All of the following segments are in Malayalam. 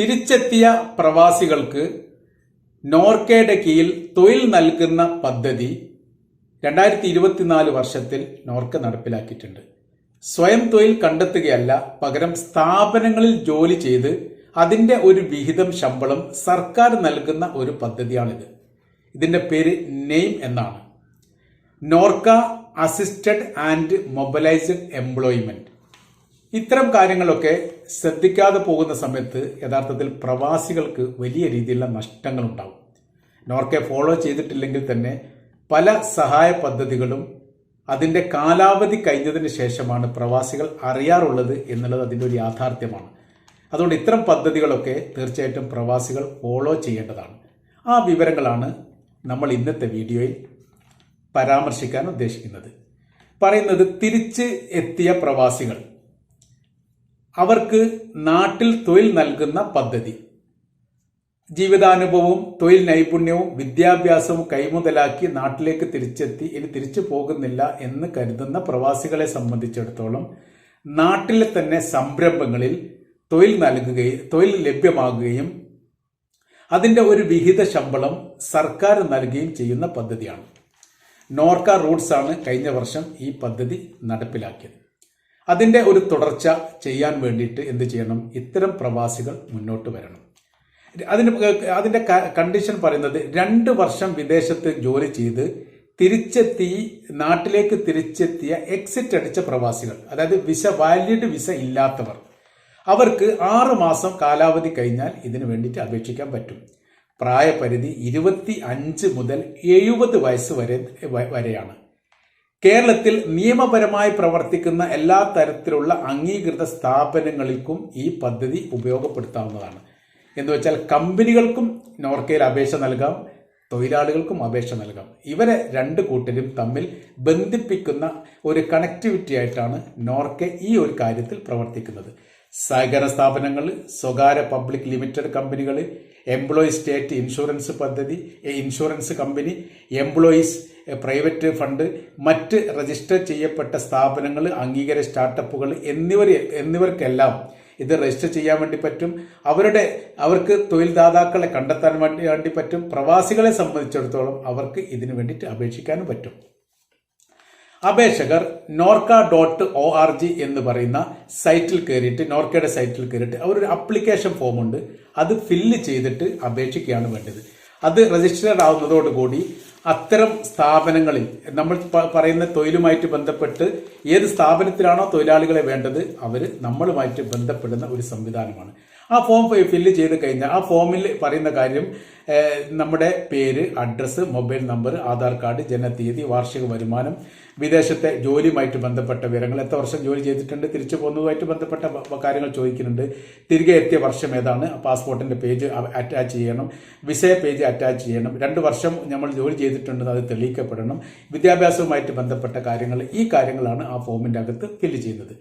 തിരിച്ചെത്തിയ പ്രവാസികൾക്ക് നോർക്കയുടെ കീഴിൽ തൊഴിൽ നൽകുന്ന പദ്ധതി രണ്ടായിരത്തി ഇരുപത്തിനാല് വർഷത്തിൽ നോർക്ക നടപ്പിലാക്കിയിട്ടുണ്ട്. സ്വയം തൊഴിൽ കണ്ടെത്തുകയല്ല പകരം സ്ഥാപനങ്ങളിൽ ജോലി ചെയ്ത് അതിന്റെ ഒരു വിഹിതം ശമ്പളം സർക്കാർ നൽകുന്ന ഒരു പദ്ധതിയാണിത്. ഇതിന്റെ പേര് നെയിം എന്നാണ്. NORKA assisted and mobilised employment. ഇത്തരം കാര്യങ്ങളൊക്കെ ശ്രദ്ധിക്കാതെ പോകുന്ന സമയത്ത് യഥാർത്ഥത്തിൽ പ്രവാസികൾക്ക് വലിയ രീതിയിലുള്ള നഷ്ടങ്ങൾ ഉണ്ടാവും നോർക്കെ ഫോളോ ചെയ്തിട്ടില്ലെങ്കിൽ തന്നെ പല സഹായ പദ്ധതികളും അതിന്റെ കാലാവധി കഴിഞ്ഞതിന് ശേഷമാണ് പ്രവാസികൾ അറിയാറുള്ളത് എന്നുള്ളത് അതിന്റെ ഒരു യാഥാർത്ഥ്യമാണ്. അതുകൊണ്ട് ഇത്തരം പദ്ധതികളൊക്കെ തീർച്ചയായിട്ടും പ്രവാസികൾ ഫോളോ ചെയ്യേണ്ടതാണ്. ആ വിവരങ്ങളാണ് നമ്മൾ ഇന്നത്തെ വീഡിയോയിൽ പരാമർശിക്കാൻ ഉദ്ദേശിക്കുന്നത്. പറയുന്നത് തിരിച്ച് എത്തിയ പ്രവാസികൾ. അവർക്ക് നാട്ടിൽ തൊഴിൽ നൽകുന്ന പദ്ധതി. ജീവിതാനുഭവവും തൊഴിൽ നൈപുണ്യവും വിദ്യാഭ്യാസവും കൈമുതലാക്കി നാട്ടിലേക്ക് തിരിച്ചെത്തി ഇനി തിരിച്ചു പോകുന്നില്ല എന്ന് കരുതുന്ന പ്രവാസികളെ സംബന്ധിച്ചിടത്തോളം നാട്ടിലെ തന്നെ സംരംഭങ്ങളിൽ തൊഴിൽ നൽകുകയും തൊഴിൽ ലഭ്യമാകുകയും അതിന്റെ ഒരു വിഹിത ശമ്പളം സർക്കാർ നൽകുകയും ചെയ്യുന്ന പദ്ധതിയാണ്. നോർക്ക റൂട്ട്സ് ആണ് കഴിഞ്ഞ വർഷം ഈ പദ്ധതി നടപ്പിലാക്കിയത്. അതിന്റെ ഒരു തുടർച്ച ചെയ്യാൻ വേണ്ടിയിട്ട് എന്ത് ചെയ്യണം? ഇത്തരം പ്രവാസികൾ മുന്നോട്ട് വരണം. അതിന് അതിന്റെ കണ്ടീഷൻ പറയുന്നത് രണ്ട് വർഷം വിദേശത്ത് ജോലി ചെയ്ത് തിരിച്ചെത്തി നാട്ടിലേക്ക് തിരിച്ചെത്തിയ എക്സിറ്റ് അടിച്ച പ്രവാസികൾ അതായത് വിസ വാലിഡ് വിസ ഇല്ലാത്തവർ. അവർക്ക് ആറ് മാസം കാലാവധി കഴിഞ്ഞാൽ ഇതിനു വേണ്ടിയിട്ട് അപേക്ഷിക്കാൻ പറ്റും. പ്രായപരിധി ഇരുപത്തി അഞ്ച് മുതൽ എഴുപത് വയസ്സ് വരെ വരെയാണ്. കേരളത്തിൽ നിയമപരമായി പ്രവർത്തിക്കുന്ന എല്ലാ തരത്തിലുള്ള അംഗീകൃത സ്ഥാപനങ്ങൾക്കും ഈ പദ്ധതി ഉപയോഗപ്പെടുത്താവുന്നതാണ്. എന്ന് വെച്ചാൽ കമ്പനികൾക്കും നോർക്കയിൽ അപേക്ഷ നൽകാം തൊഴിലാളികൾക്കും അപേക്ഷ നൽകാം. ഇവരെ രണ്ട് കൂട്ടരും തമ്മിൽ ബന്ധിപ്പിക്കുന്ന ഒരു കണക്ടിവിറ്റി ആയിട്ടാണ് നോർക്കെ ഈ ഒരു കാര്യത്തിൽ പ്രവർത്തിക്കുന്നത്. സഹകരണ സ്ഥാപനങ്ങൾ സ്വകാര്യ പബ്ലിക് ലിമിറ്റഡ് കമ്പനികൾ എംപ്ലോയി സ്റ്റേറ്റ് ഇൻഷുറൻസ് പദ്ധതി insurance company employees private fund മറ്റ് രജിസ്റ്റർ ചെയ്യപ്പെട്ട സ്ഥാപനങ്ങൾ അംഗീകാര സ്റ്റാർട്ടപ്പുകൾ എന്നിവർ എന്നിവർക്കെല്ലാം ഇത് രജിസ്റ്റർ ചെയ്യാൻ വേണ്ടി പറ്റും. അവരുടെ അവർക്ക് തൊഴിൽദാതാക്കളെ കണ്ടെത്താൻ വേണ്ടി വേണ്ടി പറ്റും. പ്രവാസികളെ സംബന്ധിച്ചിടത്തോളം അവർക്ക് ഇതിനു വേണ്ടിയിട്ട് അപേക്ഷിക്കാനും പറ്റും. അപേക്ഷകർ NORKA dot O R G എന്ന് പറയുന്ന സൈറ്റിൽ കയറിയിട്ട് നോർക്കയുടെ സൈറ്റിൽ കയറിയിട്ട് അവരൊരു അപ്ലിക്കേഷൻ ഫോം ഉണ്ട് അത് ഫില്ല് ചെയ്തിട്ട് അപേക്ഷിക്കുകയാണ് വേണ്ടത്. അത് രജിസ്റ്റേർഡ് ആവുന്നതോടുകൂടി അത്തരം സ്ഥാപനങ്ങളിൽ നമ്മൾ പറയുന്ന തൊഴിലുമായിട്ട് ബന്ധപ്പെട്ട് ഏത് സ്ഥാപനത്തിലാണോ തൊഴിലാളികളെ വേണ്ടത് അവർ നമ്മളുമായിട്ട് ബന്ധപ്പെടുന്ന ഒരു സംവിധാനമാണ്. ആ ഫോം ഫില്ല് ചെയ്ത് കഴിഞ്ഞാൽ ആ ഫോമിൽ പറയുന്ന കാര്യം നമ്മുടെ പേര് address mobile number Aadhaar card ജനതീയതി വാർഷിക വരുമാനം വിദേശത്തെ ജോലിയുമായിട്ട് ബന്ധപ്പെട്ട വിവരങ്ങൾ. എത്ര വർഷം ജോലി ചെയ്തിട്ടുണ്ട് തിരിച്ചു പോകുന്നതുമായിട്ട് ബന്ധപ്പെട്ട കാര്യങ്ങൾ ചോദിക്കുന്നുണ്ട്. തിരികെ എത്തിയ വർഷം ഏതാണ് പാസ്പോർട്ടിന്റെ പേജ് അറ്റാച്ച് ചെയ്യണം. വിസ പേജ് അറ്റാച്ച് ചെയ്യണം. രണ്ട് വർഷം നമ്മൾ ജോലി ചെയ്തിട്ടുണ്ടെന്ന് അത് തെളിയിക്കപ്പെടണം. വിദ്യാഭ്യാസവുമായിട്ട് ബന്ധപ്പെട്ട കാര്യങ്ങൾ ഈ കാര്യങ്ങളാണ് ആ ഫോമിന്റെ അകത്ത് ഫില്ല് ചെയ്യുന്നത്.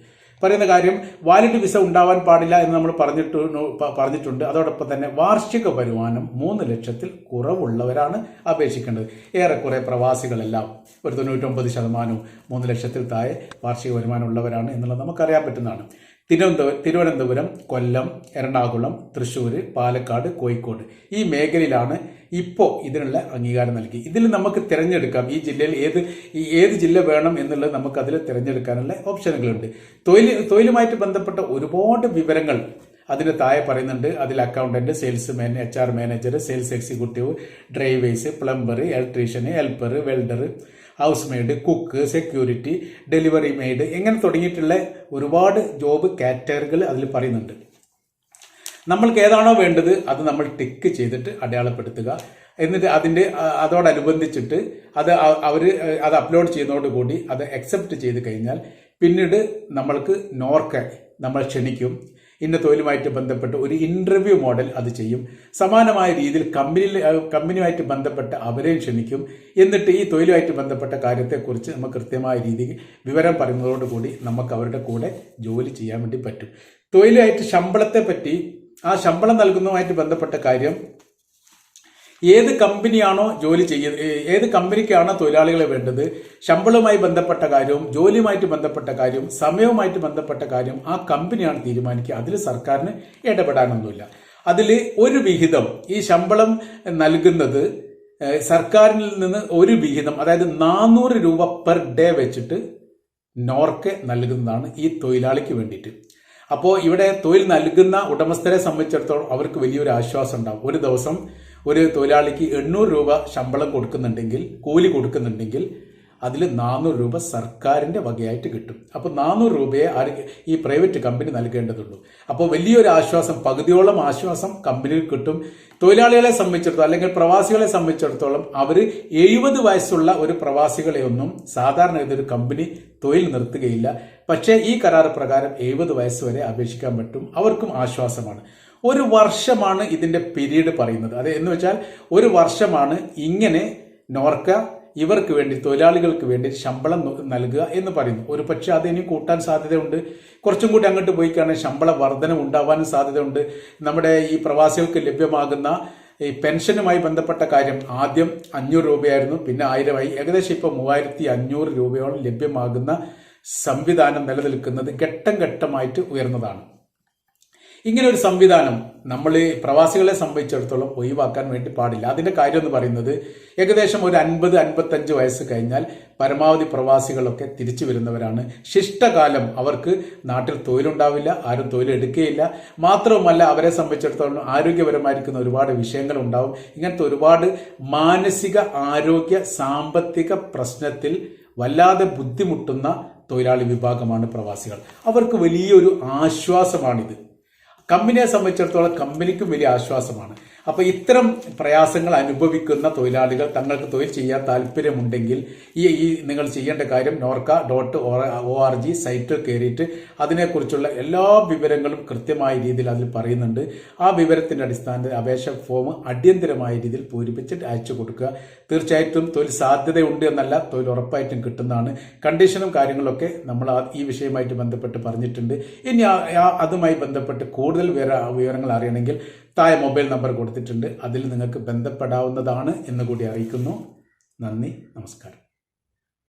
പറയുന്ന കാര്യം വാലിഡ് വിസ ഉണ്ടാവാൻ പാടില്ല എന്ന് നമ്മൾ പറഞ്ഞിട്ട് പറഞ്ഞിട്ടുണ്ട്. അതോടൊപ്പം തന്നെ വാർഷിക വരുമാനം മൂന്ന് ലക്ഷത്തിൽ കുറവുള്ളവരാണ് അപേക്ഷിക്കേണ്ടത്. ഏറെക്കുറെ പ്രവാസികളെല്ലാം ഒരു തൊണ്ണൂറ്റൊമ്പത് ശതമാനവും മൂന്ന് ലക്ഷത്തിൽ താഴെ വാർഷിക വരുമാനം ഉള്ളവരാണ് എന്നുള്ളത് നമുക്കറിയാൻ പറ്റുന്നതാണ്. തിരുവനന്തപുരം തിരുവനന്തപുരം കൊല്ലം എറണാകുളം തൃശ്ശൂർ പാലക്കാട് കോഴിക്കോട്. ഈ മേഖലയിലാണ് ഇപ്പോൾ ഇതിനുള്ള അംഗീകാരം നൽകി. ഇതിൽ നമുക്ക് തിരഞ്ഞെടുക്കാം. ഈ ജില്ലയിൽ ഏത് ഈ ഏത് ജില്ല വേണം എന്നുള്ളത് നമുക്ക് അതിൽ തിരഞ്ഞെടുക്കാനുള്ള ഓപ്ഷനുകളുണ്ട്. തൊഴിൽ തൊഴിലുമായിട്ട് ബന്ധപ്പെട്ട ഒരുപാട് വിവരങ്ങൾ അതിന് താഴെ പറയുന്നുണ്ട്. അതിൽ accountant salesman H R manager sales executive drivers plumber electrician helper welder house maid cook security delivery maid എങ്ങനെ തുടങ്ങിയിട്ടുള്ള ഒരുപാട് ജോബ് കാറ്റഗറികൾ അതിൽ പറയുന്നുണ്ട്. നമ്മൾക്ക് ഏതാണോ വേണ്ടത് അത് നമ്മൾ ടിക്ക് ചെയ്തിട്ട് അടയാളപ്പെടുത്തുക. എന്നിട്ട് അതിന്റെ അതോടനുബന്ധിച്ചിട്ട് അത് അവർ അത് അപ്ലോഡ് ചെയ്യുന്നതോടുകൂടി അത് അക്സെപ്റ്റ് ചെയ്ത് കഴിഞ്ഞാൽ പിന്നീട് നമ്മൾക്ക് നോർക്ക നമ്മൾ ക്ഷണിക്കും. ഇന്ന തൊഴിലുമായിട്ട് ബന്ധപ്പെട്ട് ഒരു ഇന്റർവ്യൂ മോഡൽ അത് ചെയ്യും. സമാനമായ രീതിയിൽ കമ്പനിയിൽ കമ്പനിയുമായിട്ട് ബന്ധപ്പെട്ട് അവരെയും ക്ഷണിക്കും. എന്നിട്ട് ഈ തൊഴിലുമായിട്ട് ബന്ധപ്പെട്ട കാര്യത്തെക്കുറിച്ച് നമുക്ക് കൃത്യമായ രീതിയിൽ വിവരം പറയുന്നതോടുകൂടി നമുക്ക് അവരുടെ കൂടെ ജോലി ചെയ്യാൻ വേണ്ടി പറ്റും. തൊഴിലുമായിട്ട് ശമ്പളത്തെ പറ്റി ആ ശമ്പളം നൽകുന്നതുമായിട്ട് ബന്ധപ്പെട്ട കാര്യം ഏത് കമ്പനിയാണോ ജോലി ചെയ്യുന്നത് ഏത് കമ്പനിക്കാണോ തൊഴിലാളികളെ വേണ്ടത്? ശമ്പളവുമായി ബന്ധപ്പെട്ട കാര്യവും ജോലിയുമായിട്ട് ബന്ധപ്പെട്ട കാര്യവും സമയവുമായിട്ട് ബന്ധപ്പെട്ട കാര്യം ആ കമ്പനിയാണ് തീരുമാനിക്കുക. അതിൽ സർക്കാരിന് ഇടപെടാനൊന്നുമില്ല. അതിൽ ഒരു വിഹിതം ഈ ശമ്പളം നൽകുന്നത് സർക്കാരിൽ നിന്ന് ഒരു വിഹിതം അതായത് നാനൂറ് രൂപ പെർ ഡേ വെച്ചിട്ട് നോർക്ക് നൽകുന്നതാണ് ഈ തൊഴിലാളിക്ക് വേണ്ടിയിട്ട്. അപ്പോൾ ഇവിടെ തൊഴിൽ നൽകുന്ന ഉടമസ്ഥരെ സംബന്ധിച്ചിടത്തോളം അവർക്ക് വലിയൊരു ആശ്വാസം ഉണ്ടാകും ഒരു ദിവസം ഒരു തൊഴിലാളിക്ക് എണ്ണൂറ് രൂപ ശമ്പളം കൊടുക്കുന്നുണ്ടെങ്കിൽ കൂലി കൊടുക്കുന്നുണ്ടെങ്കിൽ അതിൽ നാനൂറ് രൂപ സർക്കാരിന്റെ വകയായിട്ട് കിട്ടും. അപ്പോൾ നാനൂറ് രൂപയെ ഈ പ്രൈവറ്റ് കമ്പനി നൽകേണ്ടതുള്ളൂ. അപ്പോൾ വലിയൊരു ആശ്വാസം പകുതിയോളം ആശ്വാസം കമ്പനിയിൽ കിട്ടും. തൊഴിലാളികളെ സംബന്ധിച്ചിടത്തോളം അല്ലെങ്കിൽ പ്രവാസികളെ സംബന്ധിച്ചിടത്തോളം അവർ എഴുപത് വയസ്സുള്ള ഒരു പ്രവാസികളെ ഒന്നും സാധാരണ ഇതൊരു കമ്പനി തൊഴിൽ നിർത്തുകയില്ല. പക്ഷേ ഈ കരാർ പ്രകാരം എഴുപത് വയസ്സ് വരെ അപേക്ഷിക്കാൻ പറ്റും. അവർക്കും ആശ്വാസമാണ്. ഒരു വർഷമാണ് ഇതിന്റെ പീരീഡ് പറയുന്നത്. അത് എന്ന് വെച്ചാൽ ഒരു വർഷമാണ് ഇങ്ങനെ നോർക്ക ഇവർക്ക് വേണ്ടി തൊഴിലാളികൾക്ക് വേണ്ടി ശമ്പളം നൽകുക എന്ന് പറയുന്നു. ഒരു പക്ഷേ അത് ഇനി കൂട്ടാൻ സാധ്യതയുണ്ട്. കുറച്ചും കൂടി അങ്ങോട്ട് പോയി കഴിഞ്ഞാൽ ശമ്പള വർധന ഉണ്ടാവാനും സാധ്യതയുണ്ട്. നമ്മുടെ ഈ പ്രവാസികൾക്ക് ലഭ്യമാകുന്ന ഈ പെൻഷനുമായി ബന്ധപ്പെട്ട കാര്യം ആദ്യം അഞ്ഞൂറ് രൂപയായിരുന്നു. പിന്നെ ആയിരമായി. ഏകദേശം ഇപ്പോൾ മൂവായിരത്തി അഞ്ഞൂറ് രൂപയോളം ലഭ്യമാകുന്ന സംവിധാനം നിലനിൽക്കുന്നത് ഘട്ടം ഘട്ടമായിട്ട് ഉയർന്നതാണ്. ഇങ്ങനെ ഒരു സംവിധാനം നമ്മൾ പ്രവാസികളെ സംബന്ധിച്ചിടത്തോളം ഒഴിവാക്കാൻ വേണ്ടി പാടില്ല. അതിന്റെ കാര്യം എന്ന് പറയുന്നത് ഏകദേശം ഒരു അൻപത് അൻപത്തഞ്ച് വയസ്സ് കഴിഞ്ഞാൽ പരമാവധി പ്രവാസികളൊക്കെ തിരിച്ചു വരുന്നവരാണ്. ശിഷ്ടകാലം അവർക്ക് നാട്ടിൽ തൊഴിലുണ്ടാവില്ല ആരും തൊഴിലെടുക്കുകയില്ല മാത്രവുമല്ല അവരെ സംബന്ധിച്ചിടത്തോളം ആരോഗ്യപരമായിരിക്കുന്ന ഒരുപാട് വിഷയങ്ങൾ ഉണ്ടാവും ഇങ്ങനത്തെ ഒരുപാട് മാനസിക ആരോഗ്യ സാമ്പത്തിക പ്രശ്നത്തിൽ വല്ലാതെ ബുദ്ധിമുട്ടുന്ന തൊഴിലാളി വിഭാഗമാണ് പ്രവാസികൾ. അവർക്ക് വലിയൊരു ആശ്വാസമാണിത്. കമ്പനിയെ സംബന്ധിച്ചിടത്തോളം കമ്പനിക്കും വലിയ ആശ്വാസമാണ്. അപ്പൊ ഇത്തരം പ്രയാസങ്ങൾ അനുഭവിക്കുന്ന തൊഴിലാളികൾ തങ്ങൾക്ക് തൊഴിൽ ചെയ്യാൻ താല്പര്യമുണ്ടെങ്കിൽ ഈ ഈ നിങ്ങൾ ചെയ്യേണ്ട കാര്യം NORKA dot O R G സൈറ്റിൽ കയറിയിട്ട് അതിനെക്കുറിച്ചുള്ള എല്ലാ വിവരങ്ങളും കൃത്യമായ രീതിയിൽ അതിൽ പറയുന്നുണ്ട്. ആ വിവരത്തിന്റെ അടിസ്ഥാനത്തിൽ അപേക്ഷ ഫോം അടിയന്തരമായ രീതിയിൽ പൂരിപ്പിച്ചിട്ട് അയച്ചു കൊടുക്കുക. തീർച്ചയായിട്ടും തൊഴിൽ സാധ്യതയുണ്ട് എന്നല്ല തൊഴിൽ ഉറപ്പായിട്ടും കിട്ടുന്നതാണ്. കണ്ടീഷനും കാര്യങ്ങളൊക്കെ നമ്മൾ ഈ വിഷയമായിട്ട് ബന്ധപ്പെട്ട് പറഞ്ഞിട്ടുണ്ട്. ഇനി അതുമായി ബന്ധപ്പെട്ട് കൂടുതൽ വിവര- വിവരങ്ങൾ അറിയണമെങ്കിൽ താഴെ മൊബൈൽ നമ്പർ കൊടുത്തിട്ടുണ്ട്. അതിൽ നിങ്ങൾക്ക് ബന്ധപ്പെടാവുന്നതാണ് എന്ന് കൂടി അറിയിക്കുന്നു. നന്ദി നമസ്കാരം.